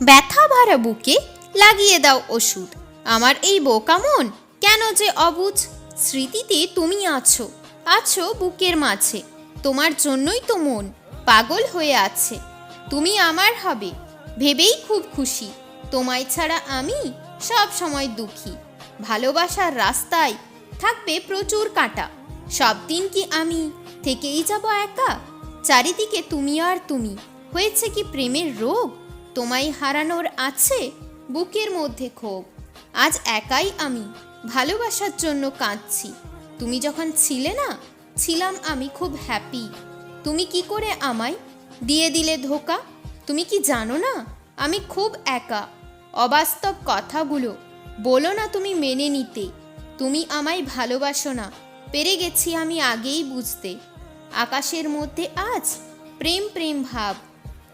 ব্যথা ভরা বুকে লাগিয়ে দাও ওষুধ। আমার এই বোকা মন, কেন যে অবুঝ? স্মৃতিতে তুমি আছো আছো বুকের মাঝে, তোমার জন্যই তো মন পাগল হয়ে আছে। তুমি আমার হবে, ভেবেই খুব খুশি। তোমায় ছাড়া আমি সব সময় দুঃখী। ভালোবাসার রাস্তায় থাকবে প্রচুর কাঁটা। সব দিন কি আমি থেকেই যাব একা? চারিদিকে তুমি আর তুমি। হয়েছে কি প্রেমের রোগ? তোমায় হারানোর আছে বুকের মধ্যে ক্ষোভ। আজ একাই আমি ভালোবাসার জন্য কাঁদছি। তুমি যখন ছিলে না, ছিলাম আমি খুব হ্যাপি তুমি কি করে আমায় দিয়ে দিলে ধোকা? তুমি কি জানো না, আমি খুব একা। অবাস্তব কথাগুলো বলো না তুমি মেনে নিতে। তুমি আমায় ভালোবাসো না, পেরে গেছি আমি আগেই বুঝতে। আকাশের মধ্যে আজ প্রেম প্রেম ভাব।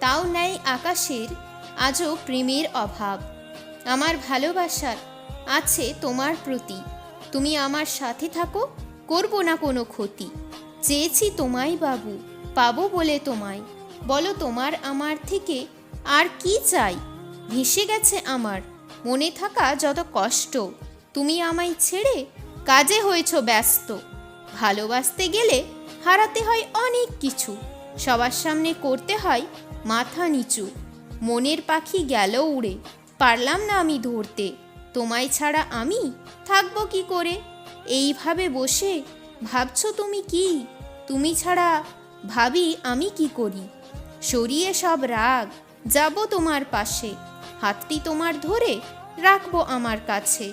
তাও নেই আকাশের, আজও প্রেমের অভাব। আমার ভালোবাসার আছে তোমার প্রতি। তুমি আমার সাথে থাকো, করব না কোনো ক্ষতি। চেয়েছি তোমায় বাবু, পাবো বলে তোমায়। বলো তোমার আমার থেকে আর কি চাই? ভেসে গেছে আমার মনে থাকা যত কষ্ট। তুমি আমায় ছেড়ে কাজে হয়েছ ব্যস্ত। ভালোবাসতে গেলে হারাতে হয় অনেক কিছু। সবার সামনে করতে হয় মাথা নিচু। মনের পাখি গেল উড়ে। পারলাম না আমি ধরতে। তোমায় ছাড়া আমি থাকব কি করে? এইভাবে বসে ভাবছ তুমি কি? তুমি ছাড়া ভাবি আমি কি করি? সরিয়ে সব রাগ, যাব তোমার পাশে। হাতটি তোমার ধরে রাখব আমার কাছে।